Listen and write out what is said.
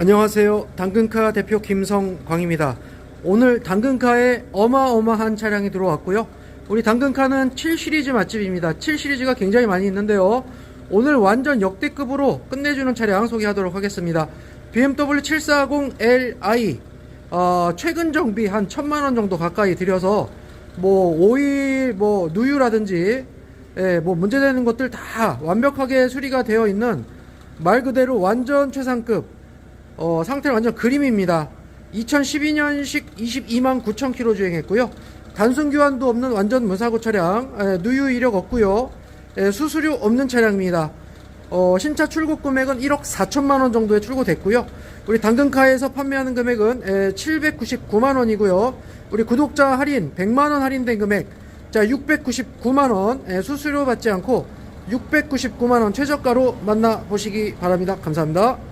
안녕하세요. 당근카 대표 김성광입니다. 오늘 당근카에 어마어마한 차량이 들어왔고요. 우리 당근카는 7 시리즈 맛집입니다. 7 시리즈가 굉장히 많이 있는데요. 오늘 완전 역대급으로 끝내주는 차량 소개하도록 하겠습니다. BMW 740Li 어, 최근 정비 한 천만 원 정도 가까이 들여서 뭐 오일 뭐 누유라든지 예, 뭐 문제되는 것들 다 완벽하게 수리가 되어 있는 말 그대로 완전 최상급 어, 상태는 완전 그림입니다. 2012년식 22만 9천 킬로 주행했고요. 단순 교환도 없는 완전 무사고 차량, 에, 누유 이력 없고요. 에, 수수료 없는 차량입니다. 어, 신차 출고 금액은 1억 4천만 원 정도에 출고됐고요. 우리 당근카에서 판매하는 금액은 에, 799만 원이고요. 우리 구독자 할인 100만 원 할인된 금액 자 699만 원 에, 수수료 받지 않고 699만 원 최저가로 만나 보시기 바랍니다. 감사합니다.